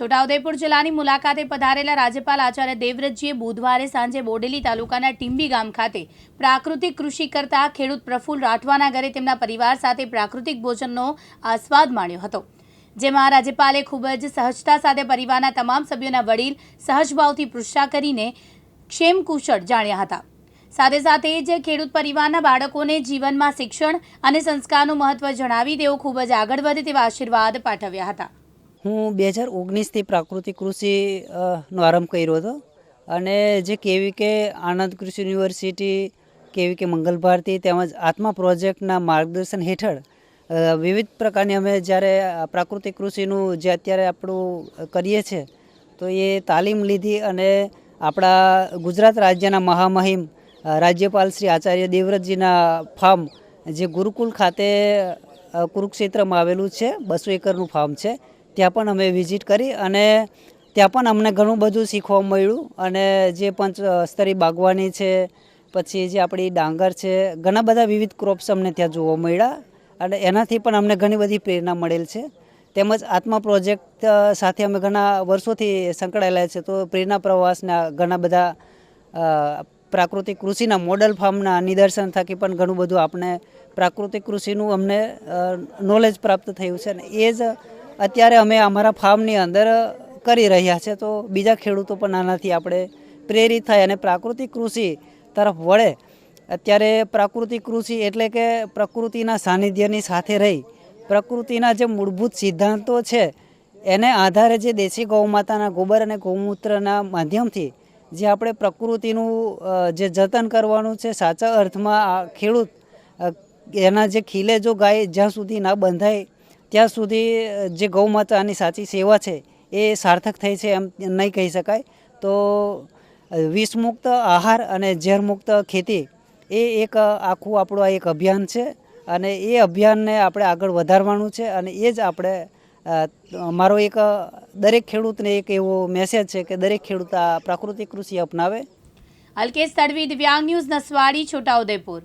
છોટાઉદેપુર જિલ્લાની મુલાકાતે પધારેલા રાજ્યપાલ આચાર્ય દેવવ્રતજીએ બુધવારે સાંજે બોડેલી તાલુકાના ટીંબી ગામ ખાતે પ્રાકૃતિક કૃષિ કરતા ખેડૂત પ્રફુલ્લ રાઠવાના ઘરે તેમના પરિવાર સાથે પ્રાકૃતિક ભોજનનો આસ્વાદ માણ્યો હતો, જેમાં રાજ્યપાલે ખૂબ જ સહજતા સાથે પરિવારના તમામ સભ્યોના વડીલ સહજભાવથી પૃષ્ઠા કરીને ક્ષેમ કુશળ જાણ્યા હતા. સાથે સાથે જ ખેડૂત પરિવારના બાળકોને જીવનમાં શિક્ષણ અને સંસ્કારનું મહત્વ જણાવી તેઓ ખૂબ જ આગળ વધે તેવા આશીર્વાદ પાઠવ્યા હતા. હું બે હજાર ઓગણીસથી પ્રાકૃતિક કૃષિ નો આરંભ કર્યો હતો. અને જે કેવી કે આણંદ કૃષિ યુનિવર્સિટી, કેવી કે મંગલ ભારતી તેમજ આત્મા પ્રોજેક્ટના માર્ગદર્શન હેઠળ વિવિધ પ્રકારની અમે જ્યારે પ્રાકૃતિક કૃષિનું જે અત્યારે આપણું કરીએ છીએ તો એ તાલીમ લીધી અને આપણા ગુજરાત રાજ્યના મહામહિમ રાજ્યપાલ શ્રી આચાર્ય દેવવ્રતજીના ફાર્મ, જે ગુરુકુલ ખાતે કુરુક્ષેત્રમાં આવેલું છે, બસો એકરનું ફાર્મ છે ત્યાં પણ અમે વિઝિટ કરી અને ત્યાં પણ અમને ઘણું બધું શીખવા મળ્યું. અને જે પંચ સ્તરી બાગવાની છે, પછી જે આપણી ડાંગર છે, ઘણા બધા વિવિધ ક્રોપ્સ અમને ત્યાં જોવા મળ્યા. અને એનાથી પણ અમને ઘણી બધી પ્રેરણા મળેલ છે. તેમજ આત્મા પ્રોજેક્ટ સાથે અમે ઘણા વર્ષોથી સંકળાયેલા છે. તો પ્રેરણા પ્રવાસના ઘણા બધા પ્રાકૃતિક કૃષિના મોડલ ફાર્મના નિદર્શન થકી પણ ઘણું બધું આપણે પ્રાકૃતિક કૃષિનું અમને નોલેજ પ્રાપ્ત થયું છે. અને એ જ અત્યારે અમે અમારા ફાર્મની અંદર કરી રહ્યા છે, તો બીજા ખેડૂતો પણ આનાથી આપણે પ્રેરિત થાય અને પ્રાકૃતિક કૃષિ તરફ વળે. અત્યારે પ્રાકૃતિક કૃષિ એટલે કે પ્રકૃતિના સાનિધ્યની સાથે રહી, પ્રકૃતિના જે મૂળભૂત સિદ્ધાંતો છે, એને આધારે જે દેશી ગૌમાતાના ગોબર અને ગૌમૂત્રના માધ્યમથી જે આપણે પ્રકૃતિનું જે જતન કરવાનું છે, સાચા અર્થમાં ખેડૂત એના જે ખીલે જો ગાય જ્યાં સુધી ના બંધાય ત્યાં સુધી જે ગૌમાતાની સાચી સેવા છે, એ સાર્થક થઈ છે એમ નહીં કહી શકાય. તો વિષમુક્ત આહાર અને ઝેરમુક્ત ખેતી એ એક આખું આપણું આ એક અભિયાન છે. અને એ અભિયાનને આપણે આગળ વધારવાનું છે અને એ જ આપણે મારો એક દરેક ખેડૂતને એક એવો મેસેજ છે કે દરેક ખેડૂત આ પ્રાકૃતિક કૃષિ અપનાવે. અલ્કેશ તડવી, દિવ્યાંગ ન્યૂઝ નસવાડી, છોટાઉદેપુર.